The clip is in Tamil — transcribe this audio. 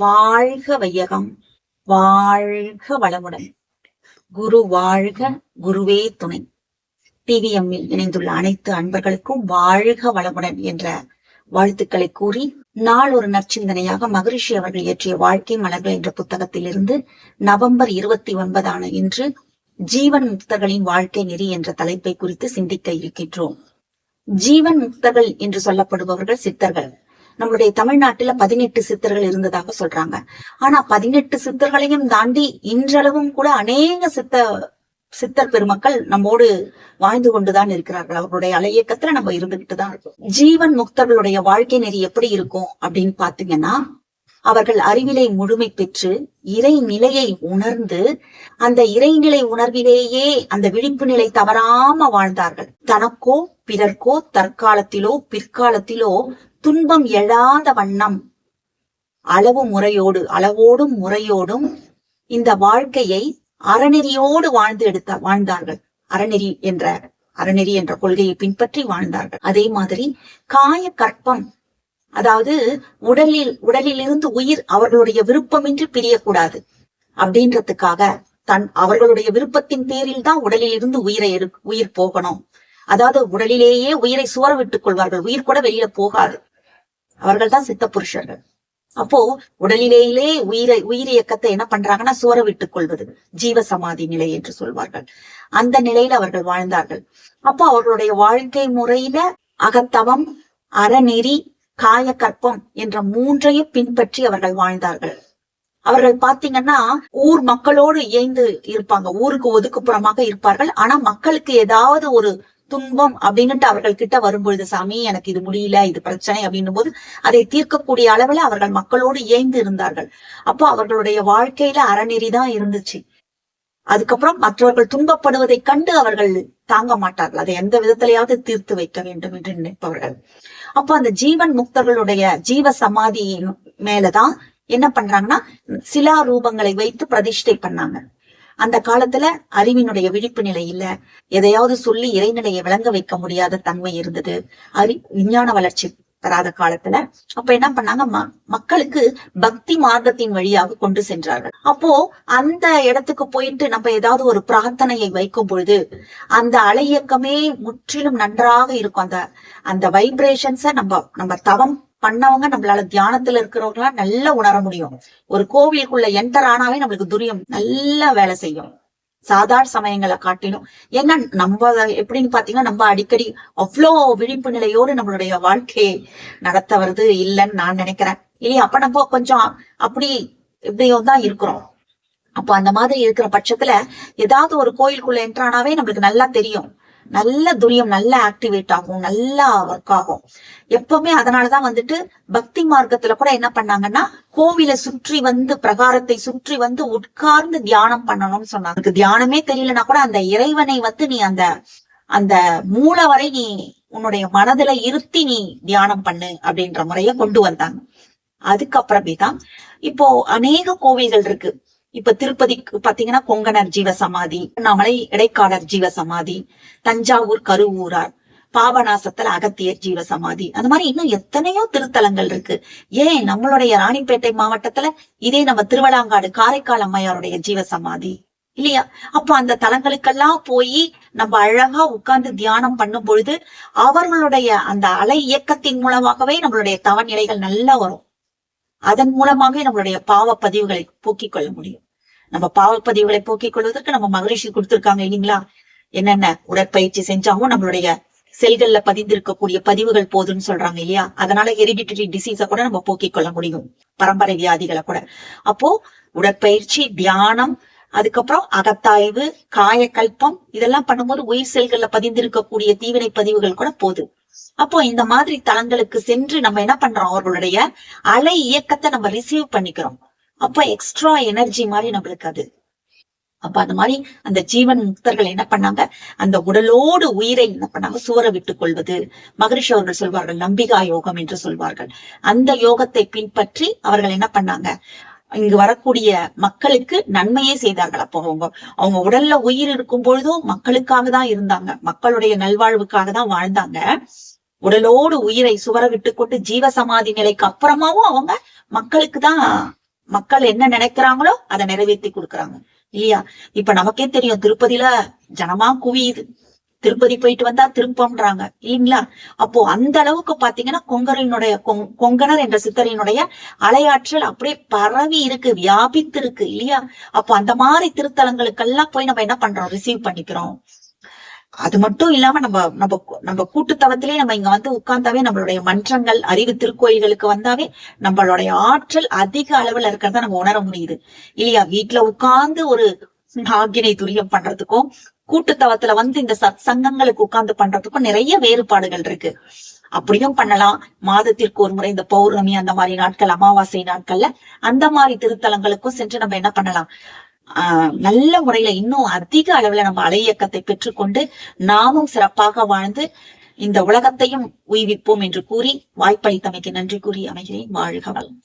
வாழ்க வையகம் வாழ்க வளமுடன். குரு வாழ்க குருவே துணை. டிவிஎம்மில் இணைந்துள்ள அனைத்து அன்பர்களுக்கும் வாழ்க வளமுடன் என்ற வாழ்த்துக்களை கூறி நாள் ஒரு நற்சிந்தனையாக மகரிஷி அவர்கள் இயற்றிய வாழ்க்கை மலர்கள் என்ற புத்தகத்திலிருந்து நவம்பர் இருபத்தி ஒன்பதான இன்று ஜீவன் முக்தர்களின் வாழ்க்கை நெறி என்ற தலைப்பை குறித்து சிந்திக்க இருக்கின்றோம். ஜீவன் முக்தர்கள் என்று சொல்லப்படுபவர்கள் சித்தர்கள். நம்மளுடைய தமிழ்நாட்டுல பதினெட்டு சித்தர்கள் இருந்ததாக சொல்றாங்க. ஆனா பதினெட்டு சித்தர்களையும் தாண்டி இன்றளவும் கூட அநேக சித்த சித்தர் பெருமக்கள் நம்மோடு வாழ்ந்து கொண்டுதான் இருக்கிறார்கள். அவர்களுடைய அலையக்கத்துல நம்ம இருந்துகிட்டு தான் இருக்கோம். ஜீவன் முக்தர்களுடைய வாழ்க்கை நெறி எப்படி இருக்கும் அப்படின்னு பாத்தீங்கன்னா அவர்கள் அறிவிலை முழுமை பெற்று இறை நிலையை உணர்ந்து அந்த இறைநிலை உணர்விலேயே அந்த விழிப்பு நிலை தவறாம வாழ்ந்தார்கள். தனக்கோ பிறர்க்கோ தற்காலத்திலோ பிற்காலத்திலோ துன்பம் எழாத வண்ணம். அளவு முறையோடு அளவோடும் முறையோடும் இந்த வாழ்க்கையை அறநெறியோடு வாழ்ந்து எடுத்த வாழ்ந்தார்கள். அறநெறி என்ற அறநெறி என்ற கொள்கையை பின்பற்றி வாழ்ந்தார்கள். அதே மாதிரி காய கற்பம் அதாவது உடலில் உடலில் இருந்து உயிர் அவர்களுடைய விருப்பமின்றி பிரியக்கூடாது அப்படின்றதுக்காக தன் அவர்களுடைய விருப்பத்தின் பேரில் தான் உடலில் இருந்து உயிரை உயிர் போகணும். அதாவது உடலிலேயே உயிரை சுவர விட்டுக் கொள்வார்கள். உயிர் கூட வெளியில போகாது. அவர்கள் தான் சித்த புருஷர்கள். அப்போ உடலிலேயே உயிரை உயிர் இயக்கத்தை என்ன பண்றாங்கன்னா சுவர விட்டுக் கொள்வது ஜீவ சமாதி நிலை என்று சொல்வார்கள். அந்த நிலையில அவர்கள் வாழ்ந்தார்கள். அப்போ அவர்களுடைய வாழ்க்கை முறையில அகத்தவம் அறநெறி காயக்கற்பம் என்ற மூன்றையும் பின்பற்றி அவர்கள் வாழ்ந்தார்கள். அவர்கள் பாத்தீங்கன்னா ஊர் மக்களோடு இயைந்து இருப்பாங்க. ஊருக்கு ஒதுக்குப்புறமாக இருப்பார்கள். ஆனா மக்களுக்கு ஏதாவது ஒரு துன்பம் அப்படின்னுட்டு அவர்கள் கிட்ட வரும்பொழுது சாமி எனக்கு இது முடியல இது பிரச்சனை அப்படின்னும் போது அதை தீர்க்கக்கூடிய அளவுல அவர்கள் மக்களோடு இயைந்து இருந்தார்கள். அப்போ அவர்களுடைய வாழ்க்கையில அறநெறி தான் இருந்துச்சு. அதுக்கப்புறம் மற்றவர்கள் துன்பப்படுவதை கண்டு அவர்கள் தாங்க மாட்டார்கள். அதை எந்த விதத்திலையாவது தீர்த்து வைக்க வேண்டும் என்று நினைப்பவர்கள். அப்போ அந்த ஜீவன் முக்தர்களுடைய ஜீவ சமாதி மேலதான் என்ன பண்றாங்கன்னா சிலா ரூபங்களை வைத்து பிரதிஷ்டை பண்ணாங்க. அந்த காலத்துல அறிவினுடைய விழிப்பு நிலை இல்ல. எதையாவது சொல்லி இறைநிலையை விளங்க வைக்க முடியாத தன்மை இருந்தது. அறி விஞ்ஞான வளர்ச்சி பெறாத காலத்துல. அப்ப என்ன பண்ணாங்க? மக்களுக்கு பக்தி மார்க்கத்தின் வழியாக கொண்டு சென்றார்கள். அப்போ அந்த இடத்துக்கு போயிட்டு நம்ம ஏதாவது ஒரு பிரார்த்தனையை வைக்கும் பொழுது அந்த அலையக்கமே முற்றிலும் நன்றாக இருக்கும். அந்த அந்த வைப்ரேஷன்ஸ நம்ம நம்ம தவம் பண்ணவங்க நம்மளால தியானத்துல இருக்கிறவங்களா நல்லா உணர முடியும். ஒரு கோவிலுக்குள்ள என்டர் ஆனாவே நம்மளுக்கு துரியம் நல்லா வேலை செய்யும். சாதாரண சமயங்களை காட்டிலும். ஏன்னா நம்ம எப்படின்னு பாத்தீங்கன்னா நம்ம அடிக்கடி அவ்வளோ விழிப்பு நிலையோடு நம்மளுடைய வாழ்க்கையை நடத்த வருது இல்லைன்னு நான் நினைக்கிறேன். இல்லையா அப்ப நம்ம கொஞ்சம் அப்படி இப்படியும் தான் இருக்கிறோம். அப்போ அந்த மாதிரி இருக்கிற பட்சத்துல ஏதாவது ஒரு கோயிலுக்குள்ள என்ட்ரானாவே நம்மளுக்கு நல்லா தெரியும். நல்ல துரியம் நல்லா ஆக்டிவேட் ஆகும் நல்லா ஒர்க் ஆகும். எப்பவுமே அதனாலதான் வந்துட்டு பக்தி மார்க்கத்துல கூட என்ன பண்ணாங்கன்னா கோவிலை சுற்றி வந்து பிரகாரத்தை சுற்றி வந்து உட்கார்ந்து தியானம் பண்ணணும்னு சொன்னாங்க. தியானமே தெரியலனா கூட அந்த இறைவனை வந்து நீ அந்த அந்த மூலவரை நீ உன்னுடைய மனதுல இருத்தி நீ தியானம் பண்ணு அப்படின்ற முறைய கொண்டு வந்தாங்க. அதுக்கப்புறமே தான் இப்போ அநேக கோவில்கள் இருக்கு. இப்ப திருப்பதிக்கு பாத்தீங்கன்னா கொங்கணர் ஜீவ சமாதி நம்மளை இடைக்காலர் ஜீவ சமாதி தஞ்சாவூர் கருவூரார் பாபநாசத்துல அகத்தியர் ஜீவ சமாதி. அந்த மாதிரி இன்னும் எத்தனையோ திருத்தலங்கள் இருக்கு. ஏன் நம்மளுடைய ராணிப்பேட்டை மாவட்டத்துல இதே நம்ம திருவளாங்காடு காரைக்கால் அம்மையாருடைய ஜீவ சமாதி? இல்லையா? அப்போ அந்த தலங்களுக்கெல்லாம் போய் நம்ம அழகா உட்கார்ந்து தியானம் பண்ணும் பொழுது அவர்களுடைய அந்த அலை இயக்கத்தின் மூலமாகவே நம்மளுடைய தவநிலைகள் நல்லா வரும். அதன் மூலமாகவே நம்மளுடைய பாவ பதிவுகளை போக்கிக் கொள்ள முடியும். நம்ம பாவ பதிவுகளை போக்கிக் கொள்வதற்கு நம்ம மகரிஷி கொடுத்திருக்காங்க இல்லைங்களா? என்னென்ன உடற்பயிற்சி செஞ்சாவும் நம்மளுடைய செல்கள்ல பதிந்திருக்கக்கூடிய பதிவுகள் போதுன்னு சொல்றாங்க இல்லையா? அதனால ஹெரிடிட்டரி டிசீஸ கூட நம்ம போக்கிக் கொள்ள முடியும். பரம்பரை வியாதிகளை கூட. அப்போ உடற்பயிற்சி தியானம் அதுக்கப்புறம் அகத்தாய்வு காயக்கல்பம் இதெல்லாம் பண்ணும்போது உயிர் செல்கள்ல பதிந்திருக்கக்கூடிய தீவினை பதிவுகள் கூட போதும். அப்போ இந்த மாதிரி தளங்களுக்கு சென்று நம்ம என்ன பண்றோம்? அவர்களுடைய அலை இயக்கத்தை நம்ம ரிசீவ் பண்ணிக்கிறோம். அப்ப எக்ஸ்ட்ரா எனர்ஜி மாதிரி நம்மளுக்கு அது. அப்ப அந்த மாதிரி அந்த ஜீவன் முக்தர்கள் என்ன பண்ணாங்க? அந்த உடலோடு உயிரை என்ன பண்ணாங்க? சுவர விட்டுக் கொள்வது. மகரிஷி அவர்கள் சொல்வார்கள் நம்பிகா யோகம் என்று சொல்வார்கள். அந்த யோகத்தை பின்பற்றி அவர்கள் என்ன பண்ணாங்க? இங்கு வரக்கூடிய மக்களுக்கு நன்மையே செய்தார்கள் அப்போ அவங்க. அவங்க உடல்ல உயிர் இருக்கும் பொழுதும் மக்களுக்காக தான் இருந்தாங்க. மக்களுடைய நல்வாழ்வுக்காக தான் வாழ்ந்தாங்க. உடலோடு உயிரை சுவர விட்டு கொண்டு ஜீவ சமாதி நிலைக்கு அப்புறமாவும் அவங்க மக்களுக்கு தான் மக்கள் என்ன நினைக்கிறாங்களோ அதை நிறைவேற்றி கொடுக்கறாங்க. இல்லையா? இப்ப நமக்கே தெரியும் திருப்பதியில ஜனமா குவியுது. திருப்பதி போயிட்டு வந்தா திருப்பம்ன்றாங்க. இல்லைங்களா? அப்போ அந்த அளவுக்கு பாத்தீங்கன்னா கொங்கரினுடைய கொங்- கொங்கணர் என்ற சித்தரினுடைய அலையாற்றல் அப்படியே பரவி இருக்கு வியாபித்து இருக்கு இல்லையா? அப்போ அந்த மாதிரி திருத்தலங்களுக்கெல்லாம் போய் நம்ம என்ன பண்றோம்? ரிசீவ் பண்ணிக்கிறோம். அது மட்டும் இல்லாம நம்ம நம்ம நம்ம கூட்டுத்தவத்திலே நம்ம இங்க வந்து உட்கார்ந்தாவே நம்மளுடைய மன்றங்கள் அறிவு திருக்கோயில்களுக்கு வந்தாவே நம்மளுடைய ஆற்றல் அதிக அளவுல இருக்கிறத நம்ம உணர முடியுது. இல்லையா? வீட்டுல உட்கார்ந்து ஒரு ஆக்கினை துரியம் பண்றதுக்கும் கூட்டுத்தவத்துல வந்து இந்த சத் சங்கங்களுக்கு உட்கார்ந்து பண்றதுக்கும் நிறைய வேறுபாடுகள் இருக்கு. அப்படியும் பண்ணலாம். மாதத்திற்கு ஒரு முறை இந்த பௌர்ணமி அந்த மாதிரி நாட்கள் அமாவாசை நாட்கள்ல அந்த மாதிரி திருத்தலங்களுக்கும் சென்று நம்ம என்ன பண்ணலாம்? ஆஹ் நல்ல முறையில இன்னும் அதிக அளவுல நம்ம அலை இயக்கத்தை பெற்றுக்கொண்டு நாமும் சிறப்பாக வாழ்ந்து இந்த உலகத்தையும் உய்விப்போம் என்று கூறி வாய்ப்பளித்தமைக்கு நன்றி கூறி அமைகிறேன். வாழ்க வளம்